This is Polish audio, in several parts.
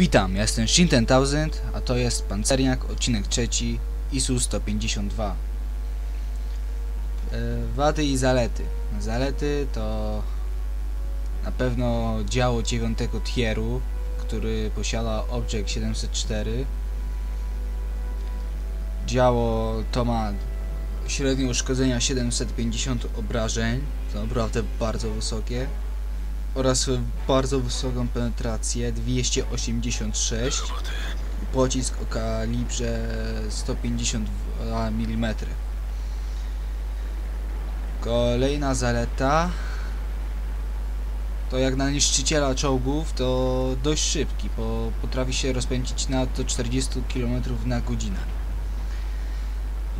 Witam, ja jestem Shin 10000, a to jest Pancerniak, odcinek trzeci, ISU 152. E, Wady i zalety. Zalety to na pewno działo 9 tieru, który posiada Object 704. Działo to ma średnie uszkodzenia 750 obrażeń, to naprawdę bardzo wysokie oraz bardzo wysoką penetrację 286 pocisk o kalibrze 152 mm kolejna zaleta. To jak na niszczyciela czołgów to dość szybki bo potrafi się rozpędzić na to 40 km na godzinę.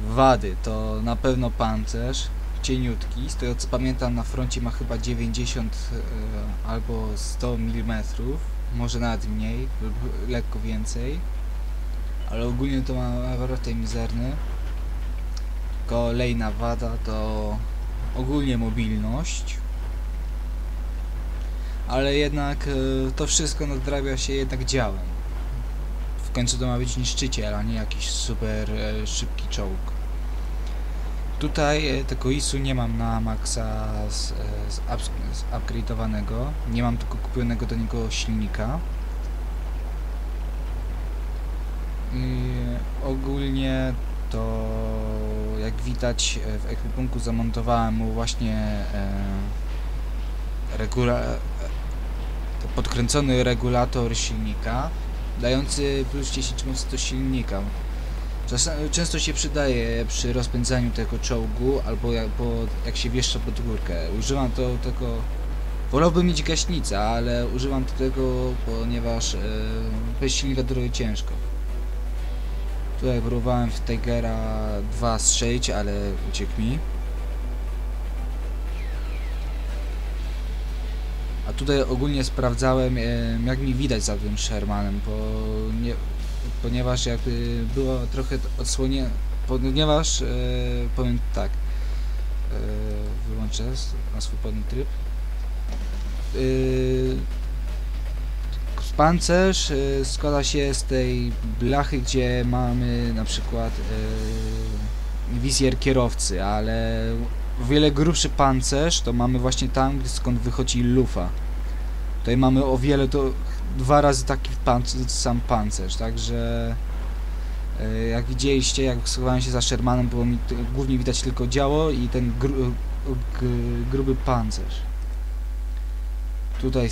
Wady. To na pewno pancerz cieniutki, z tego co pamiętam na froncie ma chyba 90 e, albo 100 mm, może nawet mniej, lub lekko więcej, ale ogólnie to ma naprawdę mizerny. Kolejna wada to ogólnie mobilność, ale jednak e, to wszystko nadrabia się jednak działem. W końcu to ma być niszczyciel, a nie jakiś super e, szybki czołg. Tutaj e, tego ISU nie mam na maksa z, e. Nie mam tylko kupionego do niego silnika. I ogólnie to jak widać e, w ekwipunku zamontowałem mu właśnie regula podkręcony regulator silnika dający plus 10 mocy do silnika Często się przydaje przy rozpędzaniu tego czołgu, albo jak, jak się wieszcza pod górkę. Używam to tego... Wolałbym mieć gaśnicę, ale używam tego, ponieważ e, bez silnika ciężko. Tutaj próbowałem w Tigera 2 strzelić, ale uciekł mi. A tutaj ogólnie sprawdzałem, e, jak mi widać za tym Shermanem, bo nie, ponieważ jakby było trochę odsłonie, ponieważ e, powiem tak, e, wyłączę na swobodny tryb. Pancerz składa się z tej blachy, gdzie mamy na przykład wizjer kierowcy, ale o wiele grubszy pancerz to mamy właśnie tam, skąd wychodzi lufa. Tutaj mamy o wiele to dwa razy taki sam pancerz, także e, jak widzieliście, jak schowałem się za Shermanem, było mi głównie widać tylko działo i ten gru, gruby pancerz. Tutaj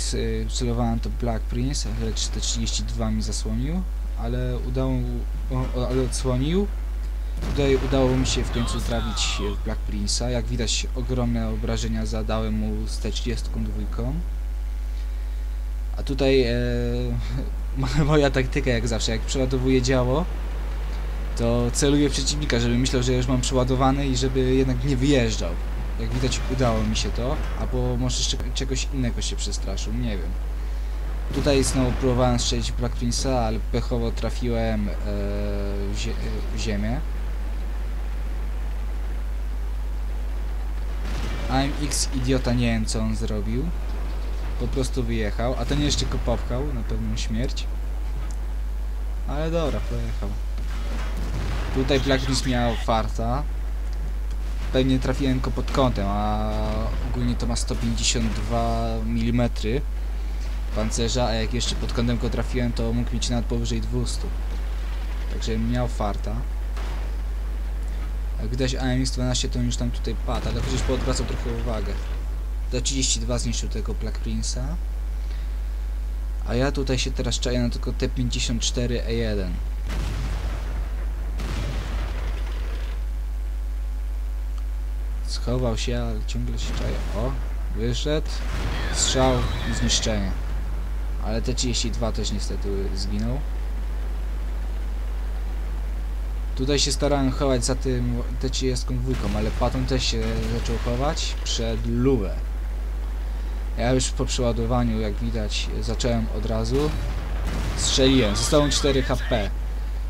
celowałem to Black Prince, ale 432 mi zasłonił, ale udało ale odsłonił. Tutaj udało mi się w końcu trafić Black Prince'a. Jak widać ogromne obrażenia zadałem mu z T32. A tutaj e, moja taktyka jak zawsze, jak przeładowuję działo, to celuję przeciwnika, żeby myślał, że już mam przeładowany i żeby jednak nie wyjeżdżał. Jak widać udało mi się to, albo może jeszcze czegoś innego się przestraszył, nie wiem. Tutaj znowu próbowałem strzelić Black Prince'a, ale pechowo trafiłem e, w, zie w ziemię. AMX idiota nie wiem co on zrobił po prostu wyjechał, a ten jeszcze go popchał na pewną śmierć. Ale dobra, pojechał. Tutaj Blackbeast miał farta. Pewnie trafiłem go pod kątem, a ogólnie to ma 152 mm pancerza, a jak jeszcze pod kątem go trafiłem, to mógł mieć nawet powyżej 200. Także miał farta. Jak widać AMX-12 to już tam tutaj padł, ale chociaż poodwracał trochę uwagę. T32 zniszczył tego Black Prince'a. A ja tutaj się teraz czaję na tylko T54E1. Schował się, ale ciągle się czaje. O, wyszedł. Strzał i zniszczenie. Ale T32 też niestety zginął. Tutaj się starałem chować za tym T32, ale Patton też się zaczął chować przed Luwę. Ja już po przeładowaniu, jak widać, zacząłem od razu. Strzeliłem, zostało 4 HP.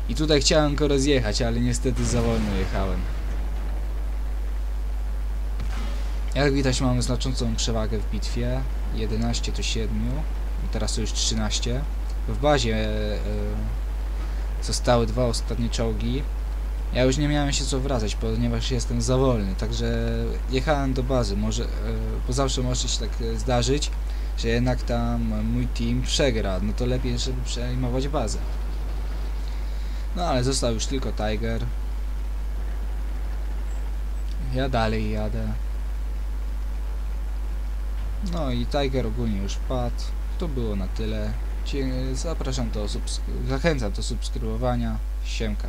I tutaj chciałem go rozjechać, ale niestety za wolno jechałem. Jak widać mamy znaczącą przewagę w bitwie. 11 to 7. I teraz to już 13. w bazie e, zostały dwa ostatnie czołgi. Ja już nie miałem się co wracać, ponieważ jestem za wolny, także jechałem do bazy, może, e, bo zawsze może się tak e, zdarzyć, że jednak tam mój team przegra, no to lepiej, żeby przejmować bazę. No ale został już tylko Tiger. Ja dalej jadę. No i Tiger ogólnie już padł. To było na tyle. Zapraszam do subsk- zachęcam do subskrybowania. Siemka.